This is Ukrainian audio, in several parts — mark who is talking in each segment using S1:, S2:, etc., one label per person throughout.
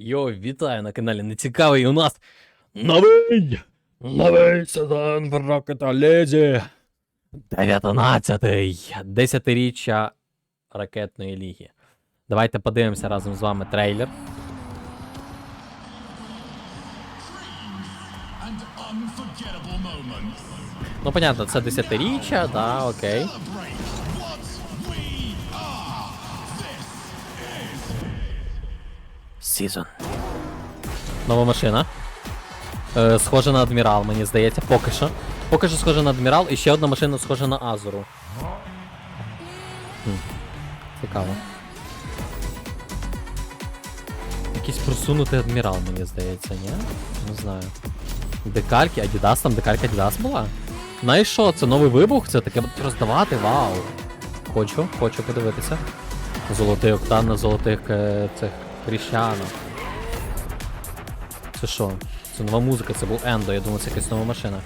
S1: Йо, вітаю на каналі Нецікавий. У нас новий, новий сезон Rocket League. 19-й, 10-річчя ракетної ліги. Давайте подивимося разом з вами трейлер. Ну, понятно, це 10-річчя, да, окей. Season. Нова машина. Е, схожа на адмірал, мені здається, поки що. Поки що схожа на адмірал, і ще одна машина схожа на Азуру. Хм. Цікаво. Якийсь просунутий адмірал, мені здається, ні? Не знаю. Декальки, Адідас, там декалька Адідас була? Знаєш що, це новий вибух, це таке будуть роздавати, вау. Хочу, хочу подивитися. Золотий октан на золотих е, цих кріщанах. Це що? Це нова музика, це був Ендо, я думаю, це якась нова машина.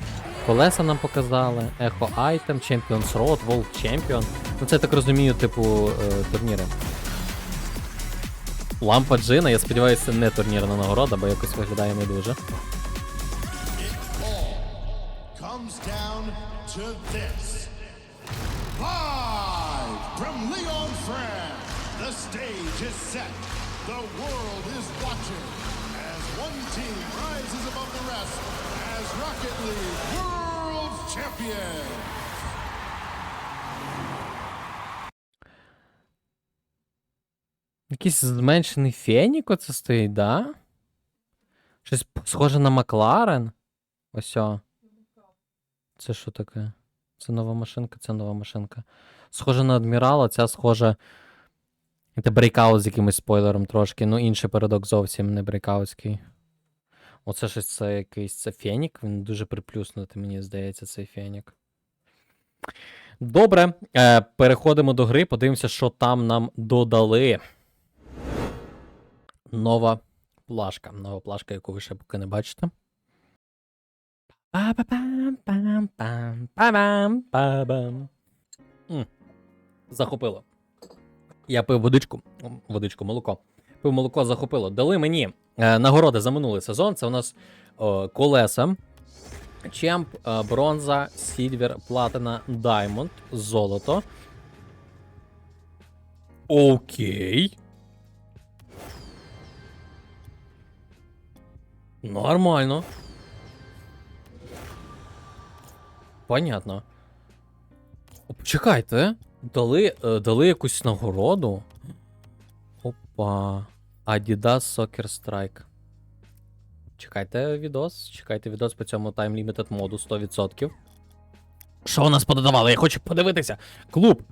S1: Колеса нам показали, Echo Item, Champions Road, World Champion. Ну це я так розумію, типу е, турніри. Лампа Джина, я сподіваюся, не турнірна нагорода, бо якось виглядає не дуже.
S2: From Lyon, France, the stage is set. The world is watching as one team rises above the rest as Rocket League World Champion.
S1: Якийсь зменшений фенік оце стоїть, да? Щось схоже на Макларен. Ось. о. Це що таке? Це нова машинка, це нова машинка. Схоже на адмірала, ця схожа. Це брейкаут з якимось спойлером трошки. Ну, інший передок зовсім не брейкаутський. Оце щось це якийсь це фенік. Він дуже приплюснутий, мені здається, цей фенік. Добре. Е, переходимо до гри, подивимося, що там нам додали. Нова плашка. Нова плашка, яку ви ще поки не бачите. Захопило. Я пив водичку. Водичку, молоко. Пив молоко захопило. Дали мені е, нагороди за минулий сезон. Це у нас е, колеса. Чемп, е, бронза, сільвер, платина, даймонд, золото. Окей. Нормально. Понятно. О, Почекайте. Дали, е, дали якусь нагороду. Опа. Adidas Soccer Strike. Чекайте відос. Чекайте відос по цьому Time Limited моду 100%. Що у нас пододавали? Я хочу подивитися. Клуб.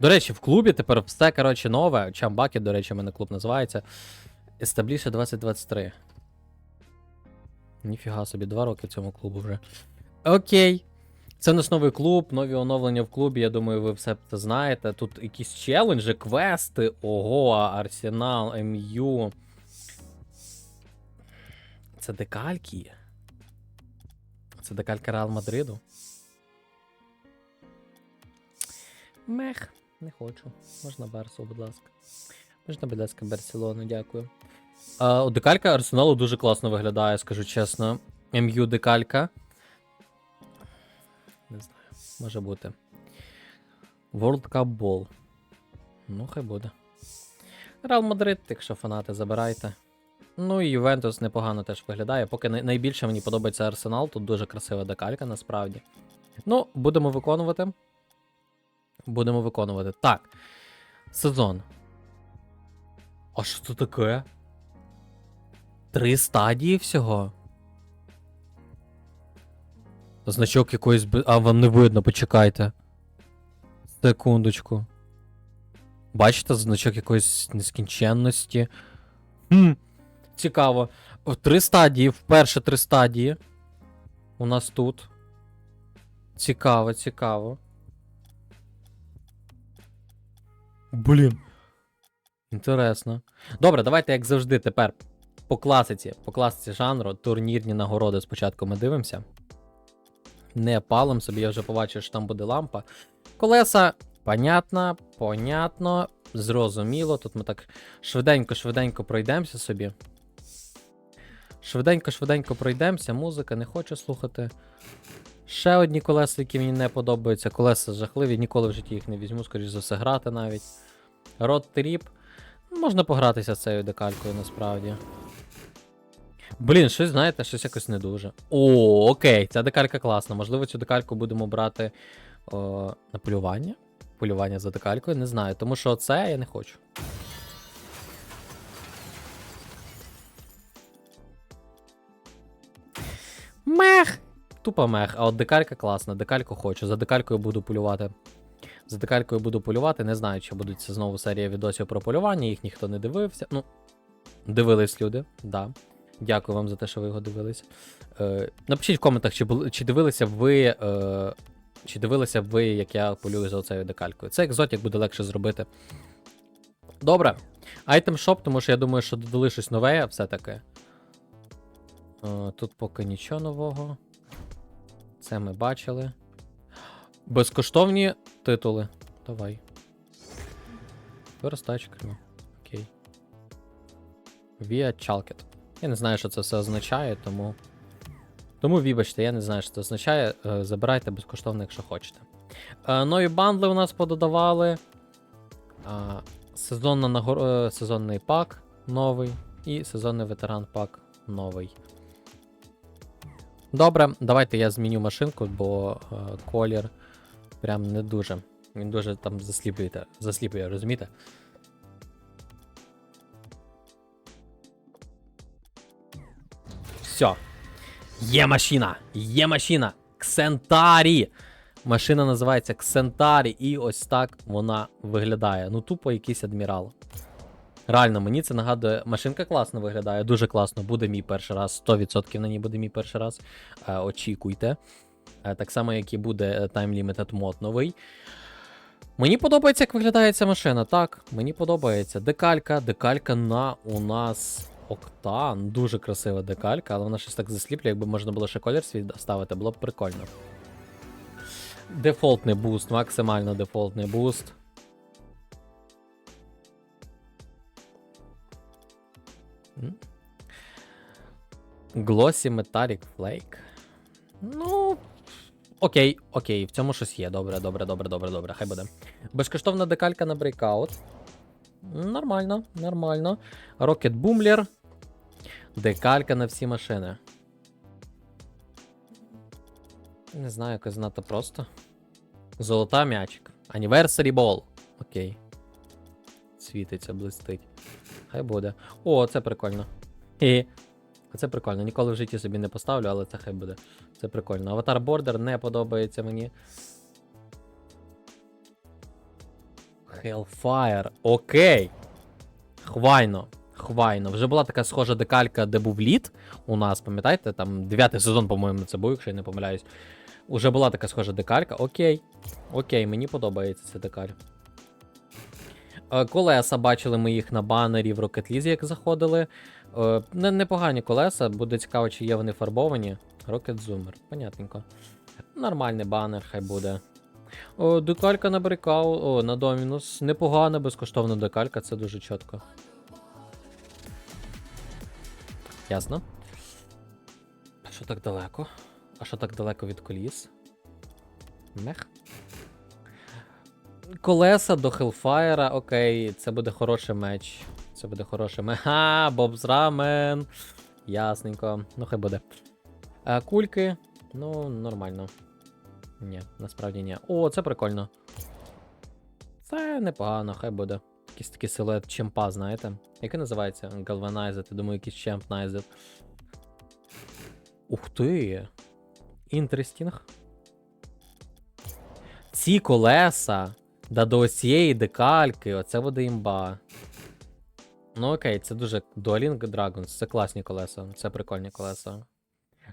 S1: До речі, в клубі тепер все, коротше, нове. Чамбакі, до речі, у мене клуб називається. Establish 2023. Ніфіга собі, два роки цьому клубу вже. Окей. Це наш новий клуб, нові оновлення в клубі. Я думаю, ви все це знаєте. Тут якісь челенджі, квести. Ого, Арсенал, МЮ. Це декальки. Це декалька Реал Мадриду. Мех, не хочу. Можна Барсу, будь ласка. Можна, будь ласка, Барселону, дякую. А, декалька Арсеналу дуже класно виглядає, скажу чесно. МЮ декалька. Може бути. World Cup Ball. Ну, хай буде. Реал Мадрид, якщо фанати, забирайте. Ну і Ювентус непогано теж виглядає. Поки найбільше мені подобається Арсенал, тут дуже красива декалька, насправді. Ну, будемо виконувати. Будемо виконувати. Так. Сезон. А що це таке? Три стадії всього. Значок якоїсь. А, вам не видно, почекайте. Секундочку. Бачите, значок якоїсь нескінченності. Хм. Цікаво. В три стадії, вперше три стадії. У нас тут. Цікаво, цікаво. Блін. Інтересно. Добре, давайте, як завжди, тепер по класиці, по класиці жанру, турнірні нагороди спочатку ми дивимося. Не палим собі, я вже побачив, що там буде лампа. Колеса, понятно, понятно, зрозуміло. Тут ми так швиденько-швиденько пройдемося собі. Швиденько-швиденько пройдемося, музика, не хочу слухати. Ще одні колеса, які мені не подобаються. Колеса жахливі, ніколи в житті їх не візьму, скоріш за все, грати навіть. Рот тріп. Можна погратися з цією декалькою насправді. Блін, щось, знаєте, щось якось не дуже. О, окей, ця декалька класна. Можливо, цю декальку будемо брати о, на полювання? Полювання за декалькою, не знаю. Тому що це я не хочу. Мех! Тупо мех, а от декалька класна, декальку хочу. За декалькою буду полювати. За декалькою буду полювати. Не знаю, чи будуть це знову серія відосів про полювання, їх ніхто не дивився. Ну, дивились люди, да. Дякую вам за те, що ви його дивились. Е, напишіть в коментах, чи, чи дивилися ви. Е, чи дивилися ви, як я полюю за оцею декалькою. Це екзотик буде легше зробити. Добре. Айтем шоп, тому що я думаю, що додали щось нове, все-таки. Е, тут поки нічого нового. Це ми бачили. Безкоштовні титули. Давай. Верстач Криму. Окей. Via Chalket. Я не знаю, що це все означає, тому. Тому вибачте, я не знаю, що це означає. Е, Забирайте безкоштовно, якщо хочете. Е, Нові бандли у нас пододавали. Сезонна нагор... е, Сезонний пак новий. І сезонний ветеран пак новий. Добре, давайте я зміню машинку, бо е, колір прям не дуже. Він дуже там засліплює, засліплює, розумієте? Все. Є машина! Є машина! Ксентарі! Машина називається Ксентарі, і ось так вона виглядає. Ну, тупо якийсь адмірал. Реально, мені це нагадує. Машинка класно виглядає, дуже класно. Буде мій перший раз. 100% на ній буде мій перший раз. Е, очікуйте. Е, так само, як і буде е, Time Limited мод новий. Мені подобається, як виглядає ця машина. Так, мені подобається. Декалька, декалька на у нас Октан. Дуже красива декалька, але вона щось так засліплює, якби можна було ще колір свій ставити, було б прикольно. Дефолтний буст, максимально дефолтний буст. Glossy Metallic Flake. Ну. Окей, окей, в цьому щось є. Добре, добре, добре, добре, добре. Хай буде. Безкоштовна декалька на Breakout. Нормально, нормально. Rocket Boomler. Декалька на всі машини. Не знаю, якось знато просто. Золота м'ячик. Anniversary Ball. Окей. Світиться, блистить. Хай буде. О, це прикольно. Хе. Це прикольно. Ніколи в житті собі не поставлю, але це хай буде. Це прикольно. Аватар Бордер не подобається мені. Hellfire. Окей. Хвайно. Хвайно. Вже була така схожа декалька, де був лід у нас, пам'ятаєте? Там дев'ятий сезон, по-моєму, це був, якщо я не помиляюсь. Уже була така схожа декалька. Окей. Окей, мені подобається ця декаль. Е, Колеса бачили ми їх на банері в Rocket League, як заходили. Е, Непогані колеса, буде цікаво, чи є вони фарбовані. Rocket Zoomer, понятненько. Нормальний банер, хай буде. О, декалька на Breakout, о, на Dominus. Непогана, безкоштовна декалька, це дуже чітко. Ясно. А що так далеко? А що так далеко від коліс? Мех. Колеса до Hellfire, окей, це буде хороший меч. Це буде хороший меч. Ха, Бобс Рамен. Ясненько. Ну, хай буде. А, кульки. Ну, нормально. Ні, насправді ні. О, це прикольно. Це непогано, хай буде. Якийсь такий силует чемпа, знаєте? Який називається? Galvanized, я думаю, якийсь чемпнайзед. Ух ти! Інтерестінг. Ці колеса. Да до ось цієї декальки, оце буде імба. Ну окей, це дуже Dueling Dragons, це класні колеса, це прикольні колеса.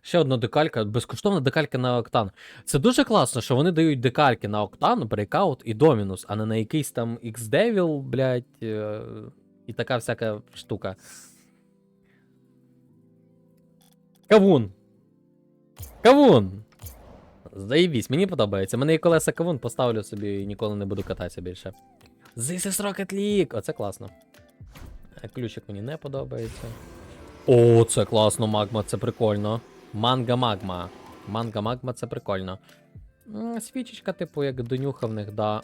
S1: Ще одна декалька, безкоштовна декалька на Октан. Це дуже класно, що вони дають декальки на Октан, Breakout і Dominus, а не на якийсь там X-Devil, блядь, е, і така всяка штука. Кавун! Кавун! Заєбісь, мені подобається. Мене і колеса кавун поставлю собі і ніколи не буду кататися більше. This is Rocket League! Оце класно. Е, Ключик мені не подобається. О, це класно, магма, це прикольно. Манга магма. Манга магма це прикольно. Свічечка, типу, як донюха в них, да.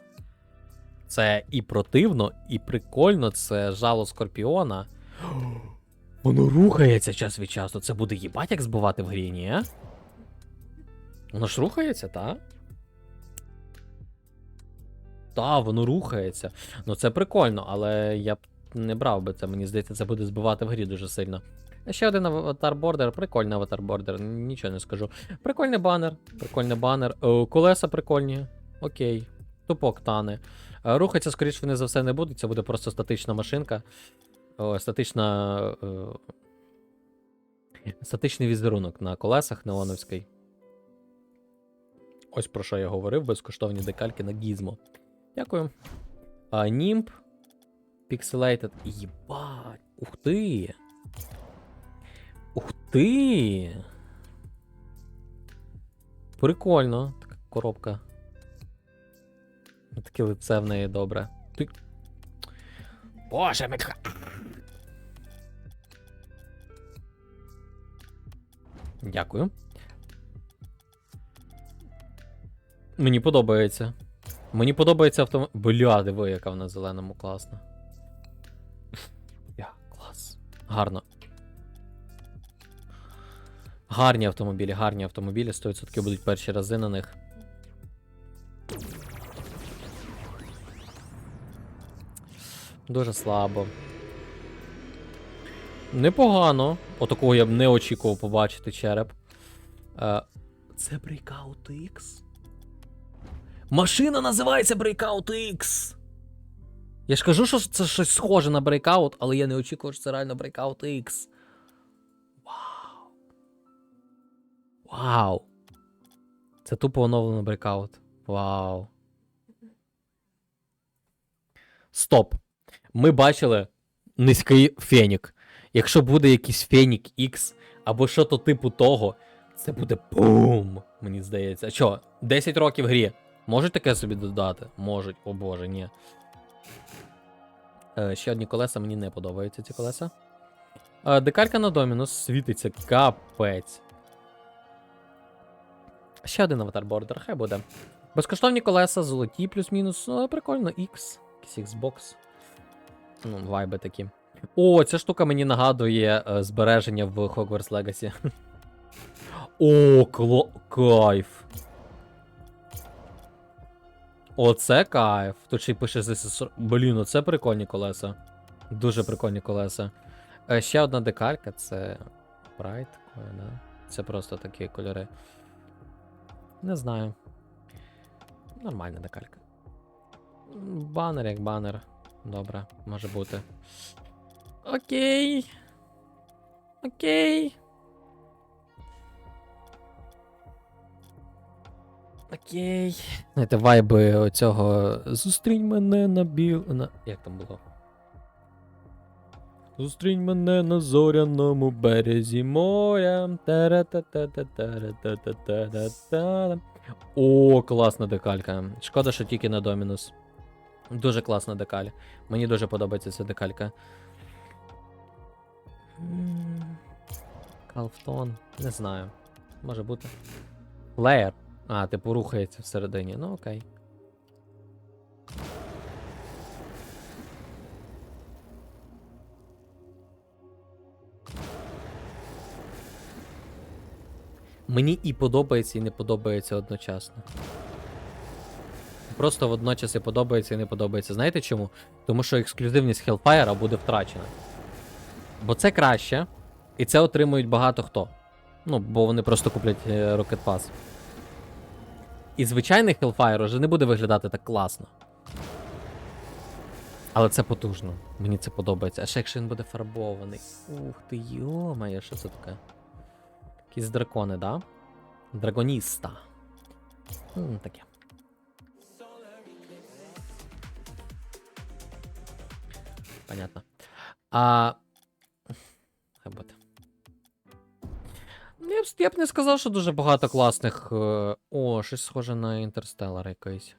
S1: Це і противно, і прикольно, це жало скорпіона. Воно рухається час від часу. Це буде їбать, як збивати в грі, ні? Воно ж рухається, та? Та, воно рухається. Ну це прикольно, але я б не брав би це. Мені здається, це буде збивати в грі дуже сильно. Ще один аватар бордер, прикольний аватар бордер, нічого не скажу. Прикольний банер, прикольний банер. Колеса прикольні. Окей. Тупок тане. Е, Рухатися, скоріш вони за все, не будуть. Це буде просто статична машинка. О, статична. Е... Статичний візерунок на колесах неоновський. Ось про що я говорив, безкоштовні декальки на Gizmo. Дякую. А, Німб. Pixelated. Єбать. Ух ти. Ти. Прикольно. Така коробка. Таке лице в неї добре. Ти... Боже, Митха. Дякую. Мені подобається. Мені подобається автомобіль. Бля, диви, яка вона зеленому класна. Я, клас. Гарно. Гарні автомобілі, гарні автомобілі, 100% будуть перші рази на них. Дуже слабо. Непогано. Отакого я б не очікував побачити череп. Е, це Breakout X? Машина називається Breakout X! Я ж кажу, що це щось схоже на Breakout, але я не очікував, що це реально Breakout X. Вау. Це тупо оновлено Breakout. Вау. Стоп. Ми бачили низький фенік. Якщо буде якийсь фенік X або що то типу того, це буде бум, мені здається. А що, 10 років грі. Можуть таке собі додати? Можуть, о боже, ні. Е, ще одні колеса, мені не подобаються ці колеса. Е, декалька на домінус світиться капець. Ще один аватар бордер, хай буде. Безкоштовні колеса, золоті плюс-мінус. Ну, прикольно, X. Якийсь Xbox. Ну, вайби такі. О, ця штука мені нагадує е, збереження в Hogwarts Legacy. О, кло... кайф. Оце кайф. Тут ще й пише ZSS. Блін, оце прикольні колеса. Дуже прикольні колеса. Е, ще одна декалька, це. Pride, да? Це просто такі кольори. Не знаю. Нормальна декалька. Банер як банер. Добре, може бути. Окей. Окей. Окей. Знаєте, вайби оцього. Зустрінь мене на біл. На... Як там було? Зустрінь мене на зоряному березі моря. О, класна декалька. Шкода, що тільки на домінус. Дуже класна декаль. Мені дуже подобається ця декалька. Калфтон. Не знаю. Може бути. Леєр. А, типу рухається всередині. Ну окей. Мені і подобається, і не подобається одночасно. Просто водночас і подобається, і не подобається. Знаєте чому? Тому що ексклюзивність Hellfire буде втрачена. Бо це краще, і це отримують багато хто. Ну, бо вони просто куплять е, Rocket Pass. І звичайний Hellfire вже не буде виглядати так класно. Але це потужно. Мені це подобається. А ще якщо він буде фарбований. Ух ти, йомає, що це таке? Якісь дракони, да? Драгоніста. М, таке. Понятно. А. Ну, Я б, я б не сказав, що дуже багато класних. е, О, щось схоже на Інтерстеллар якийсь.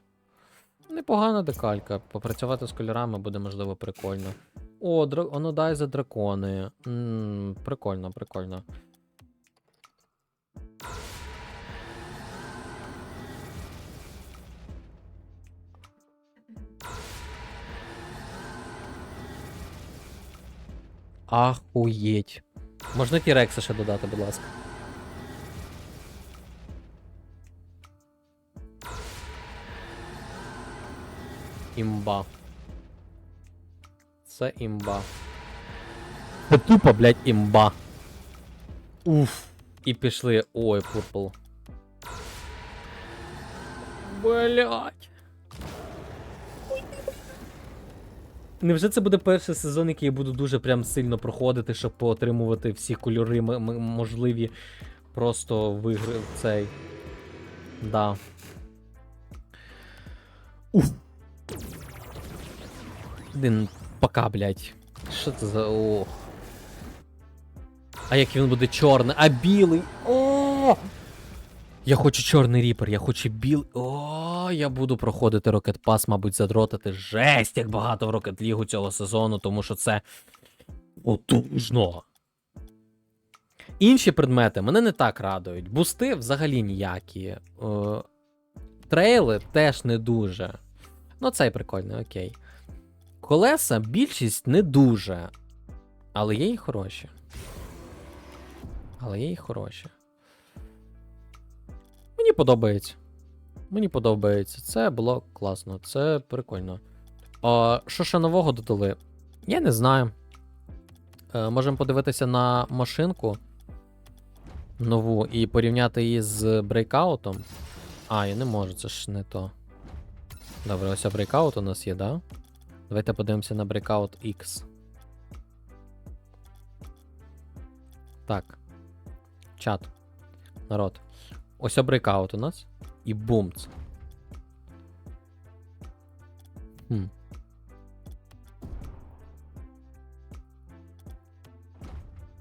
S1: Непогана декалька. Попрацювати з кольорами буде, можливо, прикольно. О, дра... воно дай за дракони. м прикольно, прикольно. Ахуєть. Можна Тірекса ще додати, будь ласка. Імба. Це імба. Це тупо, блядь, імба. Уф. І пішли. Ой, пурпл. Блять. Невже це буде перший сезон, який я буду дуже прям сильно проходити, щоб поотримувати всі кольори можливі просто вигри в цей. Да. Уф. Блін, пока, блядь. Що це за. О. А як він буде чорний, а білий. О! Я хочу чорний ріпер, я хочу білий. О, я буду проходити Rocket Pass, мабуть, задротити. Жесть, як багато в Rocket League цього сезону, тому що це потужно. Інші предмети мене не так радують. Бусти взагалі ніякі. Е, трейли теж не дуже. Ну, цей прикольний, окей. Колеса більшість не дуже. Але є і хороші. Але є і хороші. Мені подобається. Мені подобається. Це було класно, це прикольно. А, що ще нового додали? Я не знаю. Е, можемо подивитися на машинку нову і порівняти її з брейкаутом. А, я не можу, це ж не то. Добре, ось брейкаут у нас є, да? Давайте подивимося на Breakout X. Так. Чат. Народ. Ось Breakout у нас. І бумц. Хм.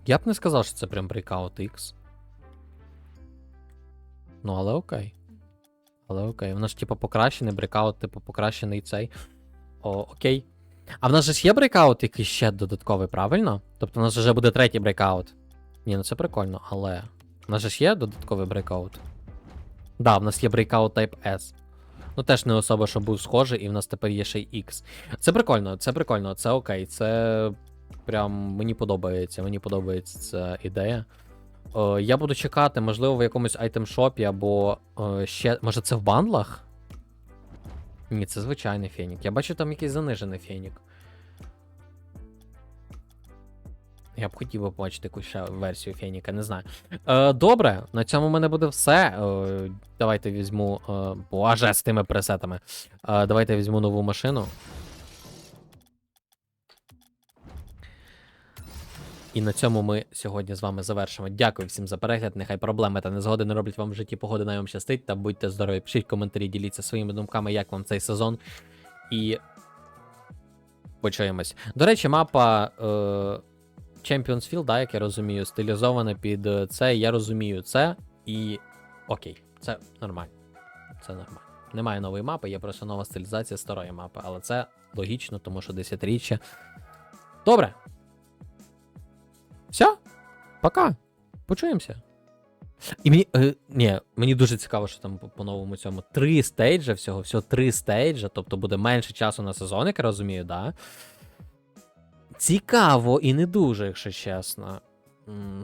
S1: Я б не сказав, що це прям Breakout X. Ну, але окей. Але окей. Воно ж, типу, покращений, Breakout, типу, покращений цей. О, окей. А в нас же ж є брейкаут якийсь ще додатковий, правильно? Тобто у нас вже буде третій брейкаут. Ні, ну це прикольно, але. У нас же ж є додатковий брейкаут. Да, в нас є брейкаут Type S. Ну теж не особо, що був схожий, і в нас тепер є ще й X. Це прикольно, це прикольно, це окей. Це прям мені подобається. Мені подобається ця ідея. Е, я буду чекати, можливо, в якомусь айтем-шопі або е, ще. Може це в бандлах? Ні, це звичайний фенік. Я бачу там якийсь занижений фенік. Я б хотів би побачити якусь ще версію Феніка, не знаю. Е, добре, на цьому в мене буде все. Е, давайте візьму. Е, боже, з тими пресетами. Е, давайте візьму нову машину. І на цьому ми сьогодні з вами завершимо. Дякую всім за перегляд. Нехай проблеми та незгоди не роблять вам в житті погоди, най вам щастить. Та будьте здорові. Пишіть коментарі, діліться своїми думками, як вам цей сезон. І почуємось. До речі, мапа е, Champions Field, да, як я розумію, стилізована під е, це. Я розумію це. І окей, це нормально. Це нормально. Немає нової мапи, є просто нова стилізація старої мапи, але це логічно, тому що десятиріччя. Добре. Все? Пока. Почуємося. І мені. Е, ні, мені дуже цікаво, що там по, по новому цьому. Три стейджа всього, всього три стейджа, тобто буде менше часу на сезон, як я розумію, да? Цікаво і не дуже, якщо чесно.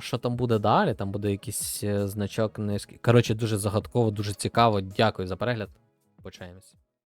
S1: Що там буде далі? Там буде якийсь е, значок. Коротше, дуже загадково, дуже цікаво. Дякую за перегляд. Почаємось.